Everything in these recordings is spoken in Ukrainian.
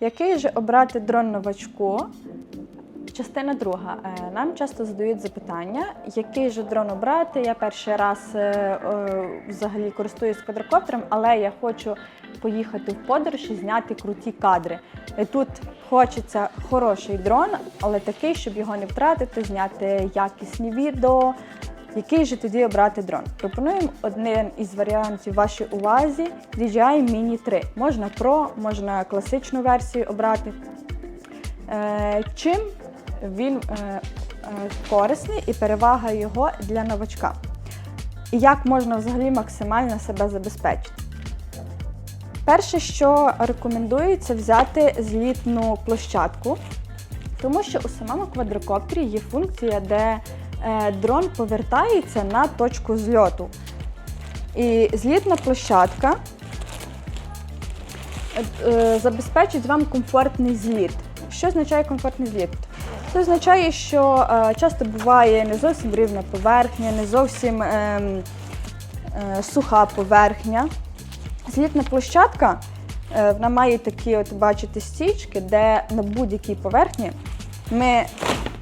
Який же обрати дрон новачку? Частина друга. Е, Нам часто задають запитання, який же дрон обрати. Я перший раз е, е, взагалі користуюсь квадрокоптером, але я хочу поїхати в подорож і зняти круті кадри. І тут хочеться хороший дрон, але такий, щоб його не втратити, зняти якісні відео. Який же тоді обрати дрон? Пропонуємо один із варіантів вашій увазі DJI Mini 3. Можна Pro, можна класичну версію обрати. Е, Чим він е, е, корисний і перевага його для новачка? І як можна взагалі максимально себе забезпечити? Перше, що рекомендується взяти злітну площадку, тому що у самому квадрокоптері є функція, де дрон повертається на точку зльоту. І злітна площадка е, забезпечить вам комфортний зліт. Що означає комфортний зліт? Це означає, що е, часто буває не зовсім рівна поверхня, не зовсім ем, е, суха поверхня. Злітна площадка е, вона має такі, от бачите, стічки, де на будь-якій поверхні ми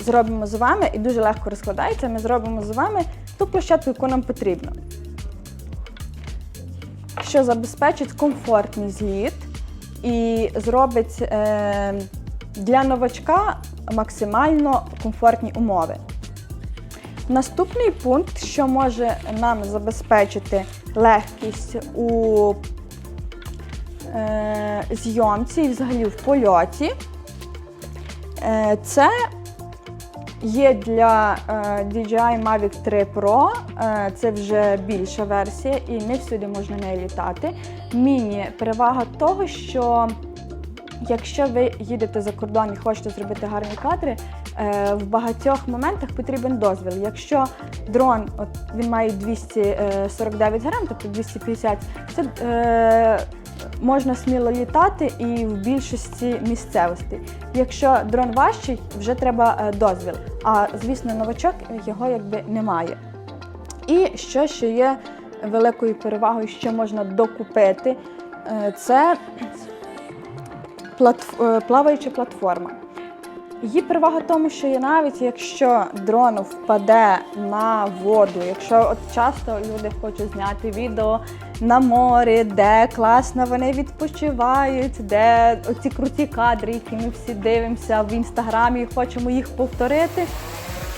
зробимо з вами і дуже легко розкладається. Ми зробимо з вами ту площадку, яку нам потрібно. Що забезпечить комфортний зліт і зробить е, для новачка максимально комфортні умови. Наступний пункт, що може нам забезпечити легкість у е, зйомці і взагалі в польоті, е, це є для е, DJI Mavic 3 Pro, е, це вже більша версія і не всюди можна нею літати. Міні перевага того, що Якщо ви їдете за кордон і хочете зробити гарні кадри, е, в багатьох моментах потрібен дозвіл. Якщо дрон, от він має 249 грам, тобто 250, це можна сміло літати і в більшості місцевостей. Якщо дрон важчий, вже треба е, дозвіл. А звісно, новачок його якби немає. І що ще є великою перевагою, що можна докупити, е, це платф- е, плаваюча платформа. Її перевага в тому, що є навіть якщо дрон впаде на воду, якщо от часто люди хочуть зняти відео на морі, де класно вони відпочивають, де оці круті кадри, які ми всі дивимося в інстаграмі і хочемо їх повторити.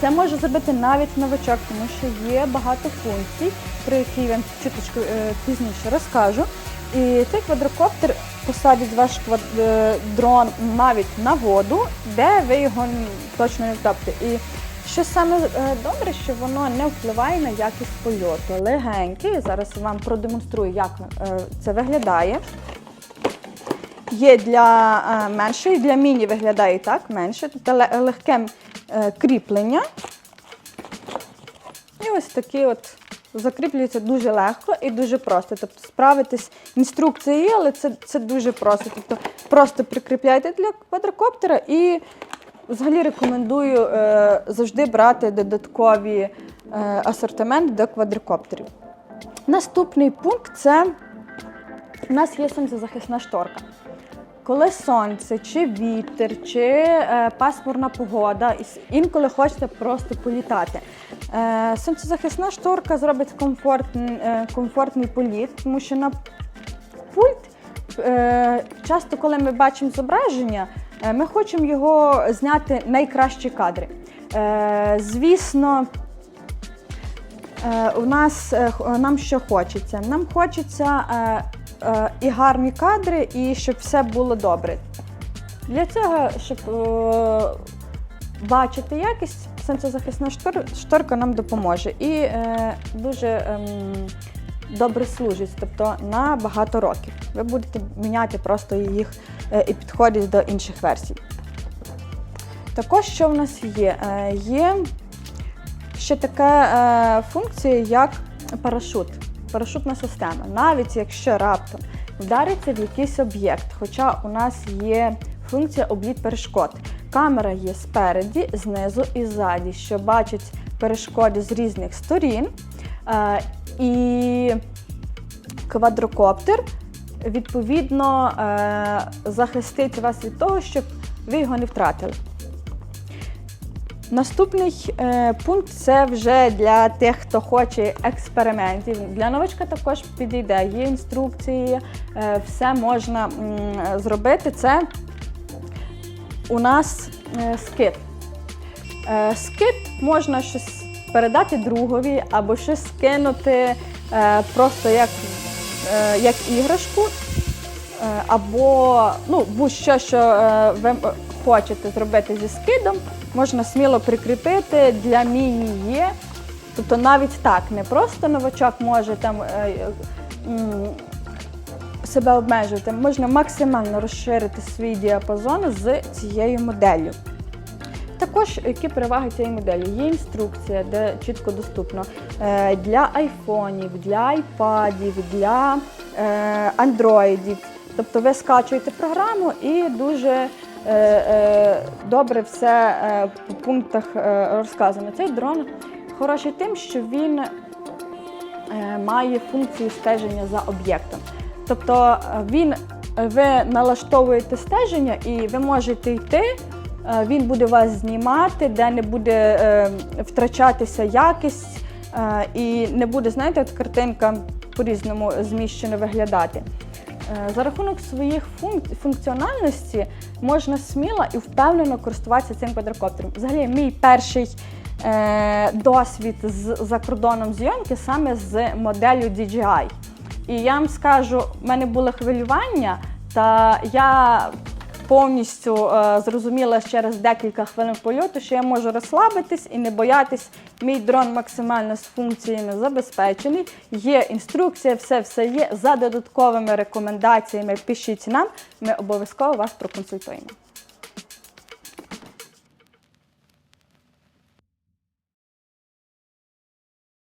Це може зробити навіть новачок, тому що є багато функцій, про які я вам чуточку е, пізніше розкажу. І цей квадрокоптер посадить ваш квад- е, дрон навіть на воду, де ви його точно не втопите. І що саме е, добре, що воно не впливає на якість польоту. Легенький. Зараз вам продемонструю, як е, це виглядає. Є для меншої, для міні виглядає так менше. Тут легке е, кріплення. І ось такі от закріплюється дуже легко і дуже просто. Тобто справитись, інструкція є, але це, це дуже просто. Тобто просто прикріпляйте для квадрокоптера і взагалі рекомендую е, завжди брати додаткові е, асортимент до квадрокоптерів. Наступний пункт це у нас є сонцезахисна шторка. Коли сонце, чи вітер, чи е, пасмурна погода, інколи хочете просто політати. Е, сонцезахисна шторка зробить комфортний, е, комфортний політ, тому що на пульт е, часто, коли ми бачимо зображення, е, ми хочемо його зняти найкращі кадри. Е, звісно, Е, у нас е, нам що хочеться? Нам хочеться е, і гарні кадри, і щоб все було добре. Для цього, щоб е, бачити якість, сонцезахисна штор- шторка нам допоможе і е, дуже ем, добре служить, тобто на багато років. Ви будете міняти просто їх е, і підходять до інших версій. Також що в нас є? Е, є ще така е, функція, як парашут, парашутна система. Навіть якщо раптом вдариться в якийсь об'єкт, хоча у нас є функція обліт перешкод. Камера є спереді, знизу і ззаді, що бачить перешкоди з різних сторін. Е, і квадрокоптер відповідно е, захистить вас від того, щоб ви його не втратили. Наступний е, пункт це вже для тих, хто хоче експериментів. Для новачка також підійде. Є інструкції, е, все можна м, зробити. Це у нас е, скид. Е, скид можна щось передати другові або щось скинути е, просто як, е, як іграшку. Е, або ну, будь-що, що е, ви хочете зробити зі скидом, можна сміло прикріпити. Для міні є. Тобто навіть так, не просто новачок може там е, е, себе обмежувати, можна максимально розширити свій діапазон з цією моделлю. Також які переваги цієї моделі? Є інструкція, де чітко доступно е, для айфонів, для айпадів, для андроїдів. Тобто ви скачуєте програму і дуже добре все е, по пунктах е, розказано. Цей дрон хороший тим, що він е, має функцію стеження за об'єктом. Тобто е, він ви налаштовуєте стеження і ви можете йти. е, Він буде вас знімати, де не буде е, втрачатися якість е, і не буде, знаєте, от картинка по-різному зміщено виглядати. Е, За рахунок своїх функ- функціональності можна сміло і впевнено користуватися цим квадрокоптером. Взагалі, мій перший е, досвід з за кордоном зйомки саме з моделлю DJI. І я вам скажу, в мене було хвилювання, та я повністю е, зрозуміла через декілька хвилин польоту, що я можу розслабитись і не боятись. Мій дрон максимально з функціями забезпечений. Є інструкція, все все є. За додатковими рекомендаціями пишіть нам. Ми обов'язково вас проконсультуємо.